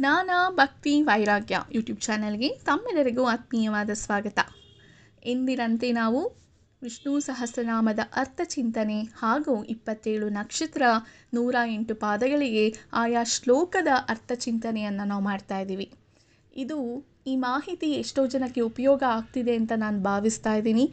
ಜ್ಞಾನ ಭಕ್ತಿ ವೈರಾಗ್ಯ ಯೂಟ್ಯೂಬ್ ಚಾನಲ್ಗೆ ತಮ್ಮೆಲ್ಲರಿಗೂ ಆತ್ಮೀಯವಾದ ಸ್ವಾಗತ. ಎಂದಿನಂತೆ ನಾವು ವಿಷ್ಣು ಸಹಸ್ರನಾಮದ ಅರ್ಥ ಚಿಂತನೆ ಹಾಗೂ ಇಪ್ಪತ್ತೇಳು ನಕ್ಷತ್ರ ನೂರ ಎಂಟು ಪಾದಗಳಿಗೆ ಆಯಾ ಶ್ಲೋಕದ ಅರ್ಥ ಚಿಂತನೆಯನ್ನು ನಾವು ಮಾಡ್ತಾ ಇದ್ದೀವಿ. ಇದು ಈ ಮಾಹಿತಿ ಎಷ್ಟೋ ಜನಕ್ಕೆ ಉಪಯೋಗ ಆಗ್ತಿದೆ ಅಂತ ನಾನು ಭಾವಿಸ್ತಾ ಇದ್ದೀನಿ.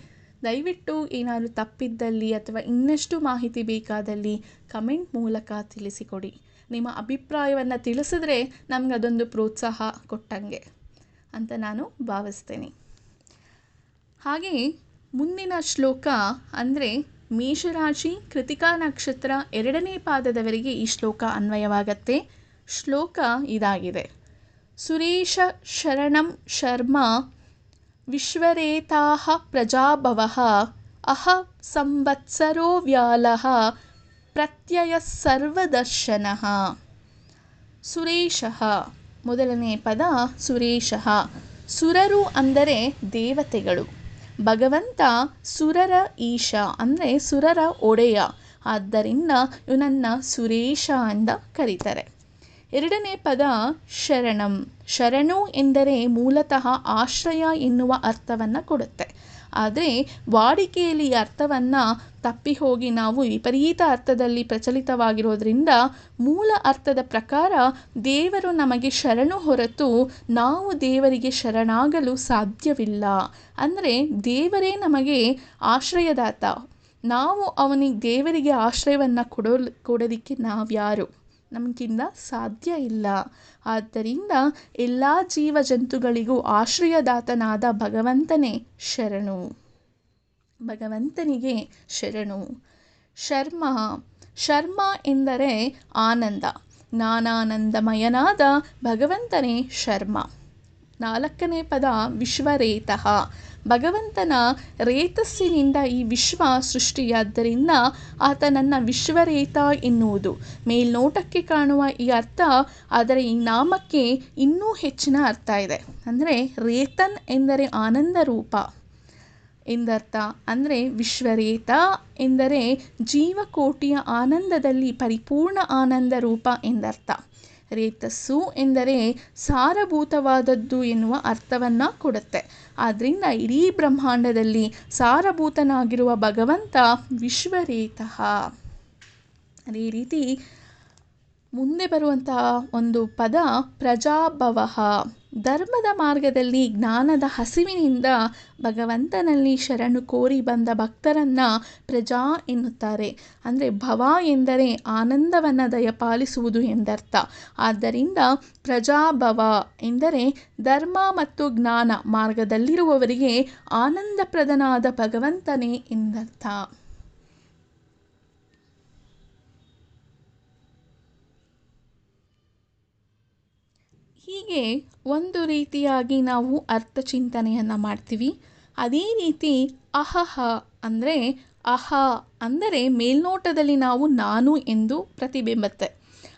ದಯವಿಟ್ಟು ಏನಾದರೂ ತಪ್ಪಿದ್ದಲ್ಲಿ ಅಥವಾ ಇನ್ನಷ್ಟು ಮಾಹಿತಿ ಬೇಕಾದಲ್ಲಿ ಕಮೆಂಟ್ ಮೂಲಕ ತಿಳಿಸಿಕೊಡಿ. ನಿಮ್ಮ ಅಭಿಪ್ರಾಯವನ್ನು ತಿಳಿಸಿದ್ರೆ ನಮ್ಗೆ ಅದೊಂದು ಪ್ರೋತ್ಸಾಹ ಕೊಟ್ಟಂಗೆ ಅಂತ ನಾನು ಭಾವಿಸ್ತೇನೆ. ಹಾಗೆ ಮುಂದಿನ ಶ್ಲೋಕ ಅಂದರೆ ಮೇಷರಾಶಿ ಕೃತಿಕಾ ನಕ್ಷತ್ರ ಎರಡನೇ ಪಾದದವರಿಗೆ ಈ ಶ್ಲೋಕ ಅನ್ವಯವಾಗತ್ತೆ. ಶ್ಲೋಕ ಇದಾಗಿದೆ. ಸುರೇಶ ಶರಣಂ ಶರ್ಮ ವಿಶ್ವರೇತಾ ಪ್ರಜಾಭವ ಅಹ ಸಂವತ್ಸರೋ ವ್ಯಾಲ ಪ್ರತ್ಯಯ ಸರ್ವದರ್ಶನ. ಸುರೇಶ. ಮೊದಲನೇ ಪದ ಸುರೇಶ. ಸುರರು ಅಂದರೆ ದೇವತೆಗಳು. ಭಗವಂತ ಸುರರ ಈಶ ಅಂದರೆ ಸುರರ ಒಡೆಯ. ಆದ್ದರಿಂದ ಇವನನ್ನು ಸುರೇಶ ಅಂತ ಕರೀತಾರೆ. ಎರಡನೇ ಪದ ಶರಣಂ. ಶರಣು ಎಂದರೆ ಮೂಲತಃ ಆಶ್ರಯ ಎನ್ನುವ ಅರ್ಥವನ್ನು ಕೊಡುತ್ತೆ. ಆದರೆ ವಾಡಿಕೆಯಲ್ಲಿ ಅರ್ಥವನ್ನು ತಪ್ಪಿ ಹೋಗಿ ನಾವು ವಿಪರೀತ ಅರ್ಥದಲ್ಲಿ ಪ್ರಚಲಿತವಾಗಿರೋದ್ರಿಂದ ಮೂಲ ಅರ್ಥದ ಪ್ರಕಾರ ದೇವರು ನಮಗೆ ಶರಣು ಹೊರತು ನಾವು ದೇವರಿಗೆ ಶರಣಾಗಲು ಸಾಧ್ಯವಿಲ್ಲ. ಅಂದರೆ ದೇವರೇ ನಮಗೆ ಆಶ್ರಯದಾತ. ನಾವು ಅವನಿಗೆ ದೇವರಿಗೆ ಆಶ್ರಯವನ್ನು ಕೊಡೋ ಕೊಡೋದಕ್ಕೆ ನಾವ್ಯಾರು? ನಮಗಿಂದ ಸಾಧ್ಯ ಇಲ್ಲ. ಆದ್ದರಿಂದ ಎಲ್ಲ ಜೀವ ಜಂತುಗಳಿಗೂ ಆಶ್ರಯದಾತನಾದ ಭಗವಂತನೇ ಶರಣು. ಭಗವಂತನಿಗೆ ಶರಣು. ಶರ್ಮ. ಶರ್ಮ ಎಂದರೆ ಆನಂದ. ನಾನಾನಂದಮಯನಾದ ಭಗವಂತನೇ ಶರ್ಮ. ನಾಲ್ಕನೇ ಪದ ವಿಶ್ವರೇತಃ. ಭಗವಂತನ ರೇತಸ್ಸಿನಿಂದ ಈ ವಿಶ್ವ ಸೃಷ್ಟಿಯಾದ್ದರಿಂದ ಆತನನ್ನು ವಿಶ್ವರೇತ ಎನ್ನುವುದು. ಮೇಲ್ನೋಟಕ್ಕೆ ಕಾಣುವ ಈ ಅರ್ಥ, ಆದರೆ ಈ ನಾಮಕ್ಕೆ ಇನ್ನೂ ಹೆಚ್ಚಿನ ಅರ್ಥ ಇದೆ. ಅಂದರೆ ರೇತನ್ ಎಂದರೆ ಆನಂದ ರೂಪ ಎಂದರ್ಥ. ಅಂದರೆ ವಿಶ್ವರೇತ ಎಂದರೆ ಜೀವಕೋಟಿಯ ಆನಂದದಲ್ಲಿ ಪರಿಪೂರ್ಣ ಆನಂದ ರೂಪ ಎಂದರ್ಥ. ರೇತಸ್ಸು ಎಂದರೆ ಸಾರಭೂತವಾದದ್ದು ಎನ್ನುವ ಅರ್ಥವನ್ನು ಕೊಡುತ್ತೆ. ಆದ್ದರಿಂದ ಇಡೀ ಬ್ರಹ್ಮಾಂಡದಲ್ಲಿ ಸಾರಭೂತನಾಗಿರುವ ಭಗವಂತ ವಿಶ್ವರೇತಃ. ಅದೇ ರೀತಿ ಮುಂದೆ ಬರುವಂತಹ ಒಂದು ಪದ ಪ್ರಜಾಭವ. ಧರ್ಮದ ಮಾರ್ಗದಲ್ಲಿ ಜ್ಞಾನದ ಹಸಿವಿನಿಂದ ಭಗವಂತನಲ್ಲಿ ಶರಣು ಕೋರಿ ಬಂದ ಭಕ್ತರನ್ನು ಪ್ರಜಾ ಎನ್ನುತ್ತಾರೆ. ಅಂದರೆ ಭವ ಎಂದರೆ ಆನಂದವನ್ನು ದಯಪಾಲಿಸುವುದು ಎಂದರ್ಥ. ಆದ್ದರಿಂದ ಪ್ರಜಾಭವ ಎಂದರೆ ಧರ್ಮ ಮತ್ತು ಜ್ಞಾನ ಮಾರ್ಗದಲ್ಲಿರುವವರಿಗೆ ಆನಂದಪ್ರದನಾದ ಭಗವಂತನೇ ಎಂದರ್ಥ. ಹೀಗೆ ಒಂದು ರೀತಿಯಾಗಿ ನಾವು ಅರ್ಥ ಚಿಂತನೆಯನ್ನು ಮಾಡ್ತೀವಿ. ಅದೇ ರೀತಿ ಅಹಹ ಅಂದರೆ ಅಹ ಅಂದರೆ ಮೇಲ್ನೋಟದಲ್ಲಿ ನಾವು ನಾನು ಎಂದು ಪ್ರತಿಬಿಂಬತ್ತೆ.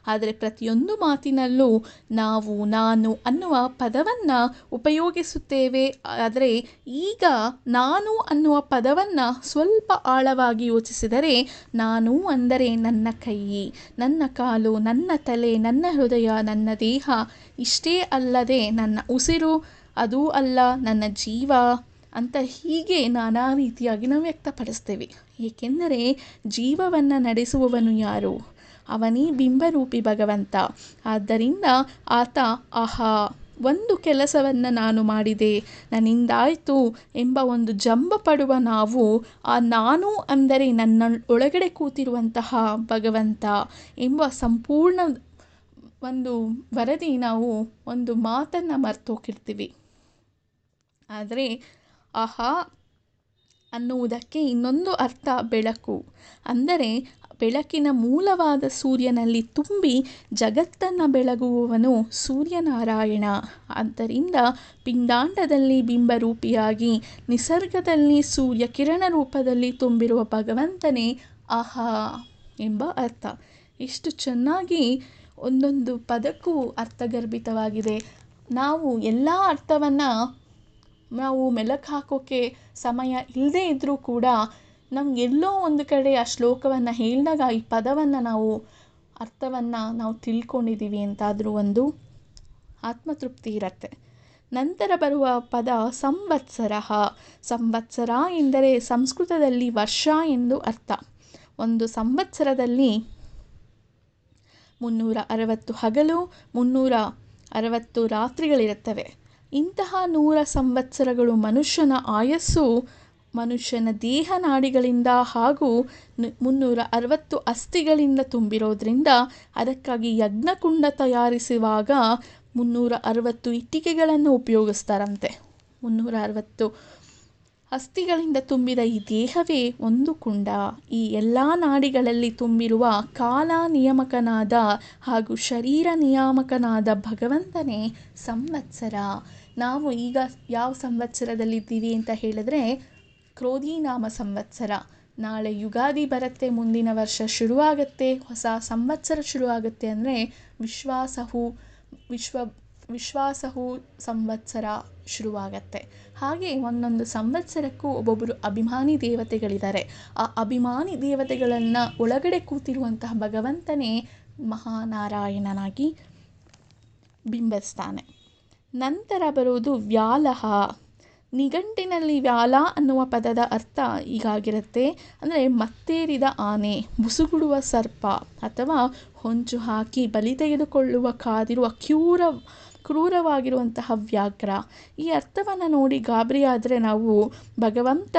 ಆದರೆ ಪ್ರತಿಯೊಂದು ಮಾತಿನಲ್ಲೂ ನಾವು, ನಾನು ಅನ್ನುವ ಪದವನ್ನು ಉಪಯೋಗಿಸುತ್ತೇವೆ. ಆದರೆ ಈಗ ನಾನು ಅನ್ನುವ ಪದವನ್ನು ಸ್ವಲ್ಪ ಆಳವಾಗಿ ಯೋಚಿಸಿದರೆ ನಾನು ಅಂದರೆ ನನ್ನ ಕೈ, ನನ್ನ ಕಾಲು, ನನ್ನ ತಲೆ, ನನ್ನ ಹೃದಯ, ನನ್ನ ದೇಹ ಇಷ್ಟೇ ಅಲ್ಲದೆ ನನ್ನ ಉಸಿರು ಅದೂ ಅಲ್ಲ, ನನ್ನ ಜೀವ ಅಂತ ಹೀಗೆ ನಾನಾ ರೀತಿಯಾಗಿ ನಾವು ವ್ಯಕ್ತಪಡಿಸ್ತೇವೆ. ಏಕೆಂದರೆ ಜೀವವನ್ನು ನಡೆಸುವವನು ಯಾರು? ಅವನೇ ಬಿಂಬರೂಪಿ ಭಗವಂತ. ಆದ್ದರಿಂದ ಆತ, ಆಹಾ, ಒಂದು ಕೆಲಸವನ್ನು ನಾನು ಮಾಡಿದೆ. ನನ್ನಿಂದಾಯಿತು ಎಂಬ ಒಂದು ಜಂಬ ಪಡುವ ನಾವು, ಆ ನಾನು ಅಂದರೆ ನನ್ನ ಒಳಗಡೆ ಕೂತಿರುವಂತಹ ಭಗವಂತ ಎಂಬ ಸಂಪೂರ್ಣ ಒಂದು ವರದಿ ನಾವು ಒಂದು ಮಾತನ್ನು ಮರ್ತೋಗಿರ್ತೀವಿ. ಆದರೆ, ಆಹಾ ಅನ್ನುವುದಕ್ಕೆ ಇನ್ನೊಂದು ಅರ್ಥ ಬೆಳಕು. ಅಂದರೆ ಬೆಳಕಿನ ಮೂಲವಾದ ಸೂರ್ಯನಲ್ಲಿ ತುಂಬಿ ಜಗತ್ತನ್ನು ಬೆಳಗುವವನು ಸೂರ್ಯನಾರಾಯಣ. ಆದ್ದರಿಂದ ಪಿಂಡಾಂಡದಲ್ಲಿ ಬಿಂಬರೂಪಿಯಾಗಿ, ನಿಸರ್ಗದಲ್ಲಿ ಸೂರ್ಯ ಕಿರಣ ರೂಪದಲ್ಲಿ ತುಂಬಿರುವ ಭಗವಂತನೇ ಆಹಾ ಎಂಬ ಅರ್ಥ. ಇಷ್ಟು ಚೆನ್ನಾಗಿ ಒಂದೊಂದು ಪದಕ್ಕೂ ಅರ್ಥಗರ್ಭಿತವಾಗಿದೆ. ನಾವು ಎಲ್ಲ ಅರ್ಥವನ್ನು ನಾವು ಮೆಲಕು ಹಾಕೋಕ್ಕೆ ಸಮಯ ಇಲ್ಲದೇ ಇದ್ದರೂ ಕೂಡ ನಮ್ಗೆ ಎಲ್ಲೋ ಒಂದು ಕಡೆ ಆ ಶ್ಲೋಕವನ್ನು ಹೇಳಿದಾಗ ಈ ಪದವನ್ನು ನಾವು, ಅರ್ಥವನ್ನು ನಾವು ತಿಳ್ಕೊಂಡಿದ್ದೀವಿ ಅಂತಾದರೂ ಒಂದು ಆತ್ಮತೃಪ್ತಿ ಇರತ್ತೆ. ನಂತರ ಬರುವ ಪದ ಸಂವತ್ಸರ. ಸಂವತ್ಸರ ಎಂದರೆ ಸಂಸ್ಕೃತದಲ್ಲಿ ವರ್ಷ ಎಂದು ಅರ್ಥ. ಒಂದು ಸಂವತ್ಸರದಲ್ಲಿ ಮುನ್ನೂರ ಅರವತ್ತು ಹಗಲು, ಮುನ್ನೂರ ಅರವತ್ತು ರಾತ್ರಿಗಳಿರುತ್ತವೆ. ಇಂತಹ ನೂರ ಸಂವತ್ಸರಗಳು ಮನುಷ್ಯನ ಆಯಸ್ಸು ಮನುಷ್ಯನ ದೇಹ ನಾಡಿಗಳಿಂದ ಹಾಗೂ ಮುನ್ನೂರ ಅರವತ್ತು ಅಸ್ಥಿಗಳಿಂದ ತುಂಬಿರೋದ್ರಿಂದ ಅದಕ್ಕಾಗಿ ಯಜ್ಞಕುಂಡ ತಯಾರಿಸುವಾಗ ಮುನ್ನೂರ ಅರವತ್ತು ಇಟ್ಟಿಗೆಗಳನ್ನು ಉಪಯೋಗಿಸ್ತಾರಂತೆ. ಮುನ್ನೂರ ಅರವತ್ತು ಅಸ್ಥಿಗಳಿಂದ ತುಂಬಿದ ಈ ದೇಹವೇ ಒಂದು ಕುಂಡ. ಈ ಎಲ್ಲ ನಾಡಿಗಳಲ್ಲಿ ತುಂಬಿರುವ ಕಾಲ ನಿಯಾಮಕನಾದ ಹಾಗೂ ಶರೀರ ನಿಯಾಮಕನಾದ ಭಗವಂತನೇ ಸಂವತ್ಸರ. ನಾವು ಈಗ ಯಾವ ಸಂವತ್ಸರದಲ್ಲಿದ್ದೀವಿ ಅಂತ ಹೇಳಿದ್ರೆ ಕ್ರೋಧಿ ನಾಮ ಸಂವತ್ಸರ ನಾಳೆ ಯುಗಾದಿ ಬರುತ್ತೆ, ಮುಂದಿನ ವರ್ಷ ಶುರುವಾಗುತ್ತೆ, ಹೊಸ ಸಂವತ್ಸರ ಶುರುವಾಗುತ್ತೆ ಅಂದರೆ ವಿಶ್ವಾಸಹು, ವಿಶ್ವ, ವಿಶ್ವಾಸಹು ಸಂವತ್ಸರ ಶುರುವಾಗತ್ತೆ. ಹಾಗೆ ಒಂದೊಂದು ಸಂವತ್ಸರಕ್ಕೂ ಒಬ್ಬೊಬ್ಬರು ಅಭಿಮಾನಿ ದೇವತೆಗಳಿದ್ದಾರೆ. ಆ ಅಭಿಮಾನಿ ದೇವತೆಗಳನ್ನು ಒಳಗಡೆ ಕೂತಿರುವಂತಹ ಭಗವಂತನೇ ಮಹಾನಾರಾಯಣನಾಗಿ ಬಿಂಬಿಸ್ತಾನೆ. ನಂತರ ಬರುವುದು ವ್ಯಾಲಹ. ನಿಘಂಟಿನಲ್ಲಿ ವ್ಯಾಲ ಅನ್ನುವ ಪದದ ಅರ್ಥ ಹೀಗಾಗಿರುತ್ತೆ. ಅಂದರೆ ಮತ್ತೇರಿದ ಆನೆ ಬುಸುಗುಡುವ ಸರ್ಪ ಅಥವಾ ಹೊಂಚು ಹಾಕಿ ಬಲಿ ತೆಗೆದುಕೊಳ್ಳುವ ಕಾದಿರುವ ಕ್ಯೂರ ಕ್ರೂರವಾಗಿರುವಂತಹ ವ್ಯಾಘ್ರ. ಈ ಅರ್ಥವನ್ನು ನೋಡಿ ಗಾಬರಿಯಾದರೆ ನಾವು ಭಗವಂತ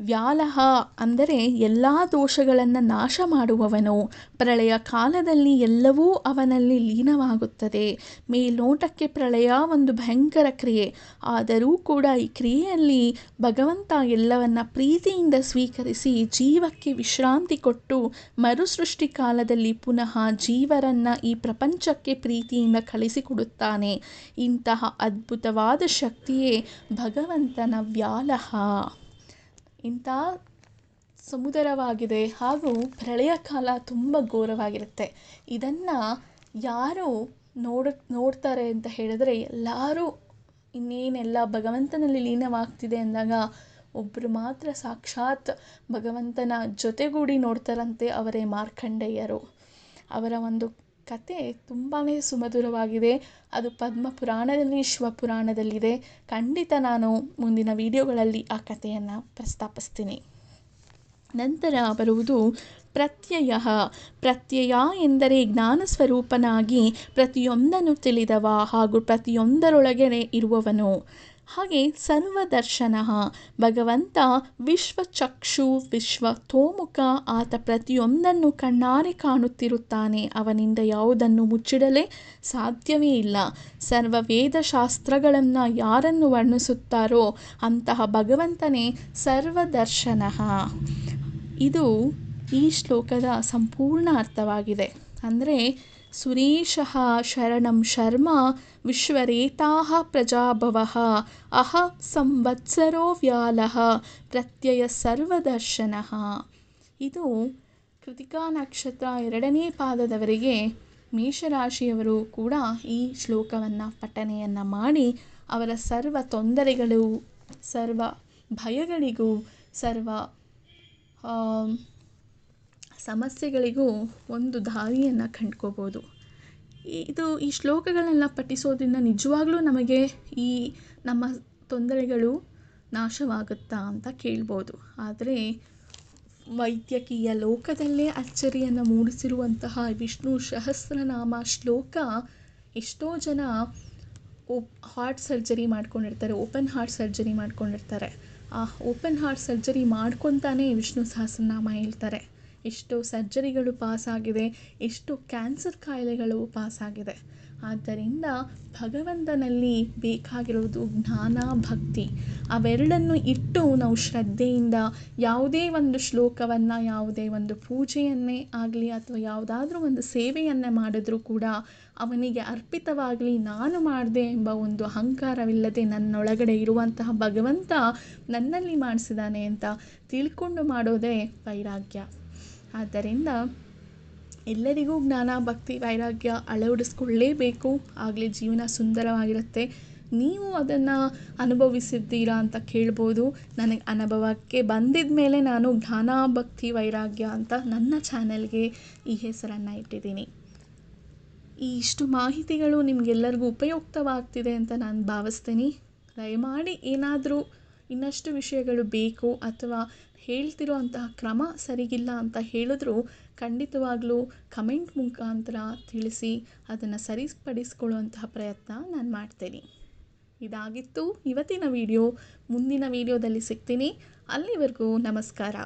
ವ್ಯಾಲಹ ಅಂದರೆ ಎಲ್ಲ ದೋಷಗಳನ್ನು ನಾಶ ಮಾಡುವವನು. ಪ್ರಳಯ ಕಾಲದಲ್ಲಿ ಎಲ್ಲವೂ ಅವನಲ್ಲಿ ಲೀನವಾಗುತ್ತದೆ. ಮೇಲ್ನೋಟಕ್ಕೆ ಪ್ರಳಯ ಒಂದು ಭಯಂಕರ ಕ್ರಿಯೆ. ಆದರೂ ಕೂಡ ಈ ಕ್ರಿಯೆಯಲ್ಲಿ ಭಗವಂತ ಎಲ್ಲವನ್ನ ಪ್ರೀತಿಯಿಂದ ಸ್ವೀಕರಿಸಿ ಜೀವಕ್ಕೆ ವಿಶ್ರಾಂತಿ ಕೊಟ್ಟು ಮರುಸೃಷ್ಟಿ ಕಾಲದಲ್ಲಿ ಪುನಃ ಜೀವರನ್ನು ಈ ಪ್ರಪಂಚಕ್ಕೆ ಪ್ರೀತಿಯಿಂದ ಕಳಿಸಿಕೊಡುತ್ತಾನೆ. ಇಂತಹ ಅದ್ಭುತವಾದ ಶಕ್ತಿಯೇ ಭಗವಂತನ ವ್ಯಾಲಹ. ಇಂಥ ಸಮುದರವಾಗಿದೆ ಹಾಗೂ ಪ್ರಳಯ ಕಾಲ ತುಂಬ ಘೋರವಾಗಿರುತ್ತೆ. ಇದನ್ನು ಯಾರು ನೋಡ, ನೋಡ್ತಾರೆ ಅಂತ ಹೇಳಿದ್ರೆ ಎಲ್ಲರೂ ಇನ್ನೇನೆಲ್ಲ ಭಗವಂತನಲ್ಲಿ ಲೀನವಾಗ್ತಿದೆ ಅಂದಾಗ ಒಬ್ಬರು ಮಾತ್ರ ಸಾಕ್ಷಾತ್ ಭಗವಂತನ ಜೊತೆಗೂಡಿ ನೋಡ್ತಾರಂತೆ ಅವರೇ ಮಾರ್ಕಂಡೇಯರು. ಅವರ ಒಂದು ಕತೆ ತುಂಬಾ ಸುಮಧುರವಾಗಿದೆ. ಅದು ಪದ್ಮ ಪುರಾಣದಲ್ಲಿ ಶಿವಪುರಾಣದಲ್ಲಿದೆ ಖಂಡಿತ ನಾನು ಮುಂದಿನ ವಿಡಿಯೋಗಳಲ್ಲಿ ಆ ಕಥೆಯನ್ನು ಪ್ರಸ್ತಾಪಿಸ್ತೀನಿ. ನಂತರ ಬರುವುದು ಪ್ರತ್ಯಯ. ಪ್ರತ್ಯಯ ಎಂದರೆ ಜ್ಞಾನ ಸ್ವರೂಪನಾಗಿ ಪ್ರತಿಯೊಂದನ್ನು ತಿಳಿದವ ಹಾಗೂ ಪ್ರತಿಯೊಂದರೊಳಗಡೆ ಇರುವವನು. ಹಾಗೆ ಸರ್ವದರ್ಶನ ಭಗವಂತ ವಿಶ್ವಚಕ್ಷು ವಿಶ್ವ ತೋಮುಖ ಆತ ಪ್ರತಿಯೊಂದನ್ನು ಕಣ್ಣಾರೆ ಕಾಣುತ್ತಿರುತ್ತಾನೆ. ಅವನಿಂದ ಯಾವುದನ್ನು ಮುಚ್ಚಿಡಲೇ ಸಾಧ್ಯವೇ ಇಲ್ಲ. ಸರ್ವ ವೇದಶಾಸ್ತ್ರಗಳನ್ನು ಯಾರನ್ನು ವರ್ಣಿಸುತ್ತಾರೋ ಅಂತಹ ಭಗವಂತನೇ ಸರ್ವದರ್ಶನ. ಇದು ಈ ಶ್ಲೋಕದ ಸಂಪೂರ್ಣ ಅರ್ಥವಾಗಿದೆ. ಅಂದರೆ ಸುರೇಶ ಶರಣಂ ಶರ್ಮ ವಿಶ್ವರೇತಾ ಪ್ರಜಾಭವಃ ಅಹ ಸಂವತ್ಸರೋ ವ್ಯಾಲಃ ಪ್ರತ್ಯಯ ಸರ್ವದರ್ಶನ ಇದು ಕೃತಿಕಾ ನಕ್ಷತ್ರ ಎರಡನೇ ಪಾದದವರಿಗೆ ಮೇಷರಾಶಿಯವರು ಕೂಡ ಈ ಶ್ಲೋಕವನ್ನು ಪಠನೆಯನ್ನು ಮಾಡಿ ಅವರ ಸರ್ವ ತೊಂದರೆಗಳು, ಸರ್ವ ಭಯಗಳಿಗೂ, ಸರ್ವ ಸಮಸ್ಯೆಗಳಿಗೂ ಒಂದು ದಾರಿಯನ್ನು ಕಂಡ್ಕೋಬೋದು. ಇದು ಈ ಶ್ಲೋಕಗಳನ್ನು ಪಠಿಸೋದ್ರಿಂದ ನಿಜವಾಗ್ಲೂ ನಮಗೆ ಈ ನಮ್ಮ ತೊಂದರೆಗಳು ನಾಶವಾಗುತ್ತಾ ಅಂತ ಕೇಳ್ಬೋದು. ಆದರೆ ವೈದ್ಯಕೀಯ ಲೋಕದಲ್ಲೇ ಅಚ್ಚರಿಯನ್ನು ಮೂಡಿಸಿರುವಂತಹ ವಿಷ್ಣು ಸಹಸ್ರನಾಮ ಶ್ಲೋಕ ಎಷ್ಟೋ ಜನ ಓಪ್, ಹಾರ್ಟ್ ಸರ್ಜರಿ ಮಾಡ್ಕೊಂಡಿರ್ತಾರೆ, ಓಪನ್ ಹಾರ್ಟ್ ಸರ್ಜರಿ ಮಾಡ್ಕೊಂಡಿರ್ತಾರೆ. ಆ ಓಪನ್ ಹಾರ್ಟ್ ಸರ್ಜರಿ ಮಾಡ್ಕೊತಾನೆ ವಿಷ್ಣು ಸಹಸ್ರನಾಮ ಹೇಳ್ತಾರೆ. ಎಷ್ಟೋ ಸರ್ಜರಿಗಳು ಪಾಸಾಗಿದೆ, ಎಷ್ಟು ಕ್ಯಾನ್ಸರ್ ಕಾಯಿಲೆಗಳು ಪಾಸಾಗಿದೆ. ಆದ್ದರಿಂದ ಭಗವಂತನಲ್ಲಿ ಬೇಕಾಗಿರುವುದು ಜ್ಞಾನ, ಭಕ್ತಿ. ಅವೆರಡನ್ನು ಇಟ್ಟು ನಾವು ಶ್ರದ್ಧೆಯಿಂದ ಯಾವುದೇ ಒಂದು ಶ್ಲೋಕವನ್ನು, ಯಾವುದೇ ಒಂದು ಪೂಜೆಯನ್ನೇ ಆಗಲಿ ಅಥವಾ ಯಾವುದಾದ್ರೂ ಒಂದು ಸೇವೆಯನ್ನೇ ಮಾಡಿದ್ರೂ ಕೂಡ ಅವನಿಗೆ ಅರ್ಪಿತವಾಗಲಿ ನಾನು ಮಾಡಿದೆ ಎಂಬ ಒಂದು ಅಹಂಕಾರವಿಲ್ಲದೆ ನನ್ನೊಳಗಡೆ ಇರುವಂತಹ ಭಗವಂತ ನನ್ನಲ್ಲಿ ಮಾಡಿಸಿದ್ದಾನೆ ಅಂತ ತಿಳ್ಕೊಂಡು ಮಾಡೋದೇ ವೈರಾಗ್ಯ. ಆದ್ದರಿಂದ ಎಲ್ಲರಿಗೂ ಜ್ಞಾನ, ಭಕ್ತಿ, ವೈರಾಗ್ಯ ಅಳವಡಿಸ್ಕೊಳ್ಳೇಬೇಕು. ಆಗಲೇ ಜೀವನ ಸುಂದರವಾಗಿರುತ್ತೆ. ನೀವು ಅದನ್ನು ಅನುಭವಿಸಿದ್ದೀರಾ ಅಂತ ಕೇಳ್ಬೋದು. ನನಗೆ ಅನುಭವಕ್ಕೆ ಬಂದಿದ್ದ ಮೇಲೆ ನಾನು ಜ್ಞಾನ, ಭಕ್ತಿ, ವೈರಾಗ್ಯ ಅಂತ ನನ್ನ ಚಾನೆಲ್ಗೆ ಈ ಹೆಸರನ್ನು ಇಟ್ಟಿದ್ದೀನಿ. ಈ ಇಷ್ಟು ಮಾಹಿತಿಗಳು ನಿಮಗೆಲ್ಲರಿಗೂ ಉಪಯುಕ್ತವಾಗ್ತಿದೆ ಅಂತ ನಾನು ಭಾವಿಸ್ತೀನಿ. ದಯಮಾಡಿ ಏನಾದರೂ ಇನ್ನಷ್ಟು ವಿಷಯಗಳು ಬೇಕು ಅಥವಾ ಹೇಳ್ತಿರೋ ಅಂತಹ ಕ್ರಮ ಸರಿಗಿಲ್ಲ ಅಂತ ಹೇಳಿದ್ರು ಖಂಡಿತವಾಗ್ಲೂ ಕಮೆಂಟ್ ಮುಖಾಂತರ ತಿಳಿಸಿ ಅದನ್ನು ಸರಿಪಡಿಸ್ಕೊಳ್ಳುವಂತಹ ಪ್ರಯತ್ನ ನಾನು ಮಾಡ್ತೇನೆ. ಇದಾಗಿತ್ತು ಇವತ್ತಿನ ವಿಡಿಯೋ. ಮುಂದಿನ ವಿಡಿಯೋದಲ್ಲಿ ಸಿಗ್ತೀನಿ. ಅಲ್ಲಿವರೆಗೂ ನಮಸ್ಕಾರ.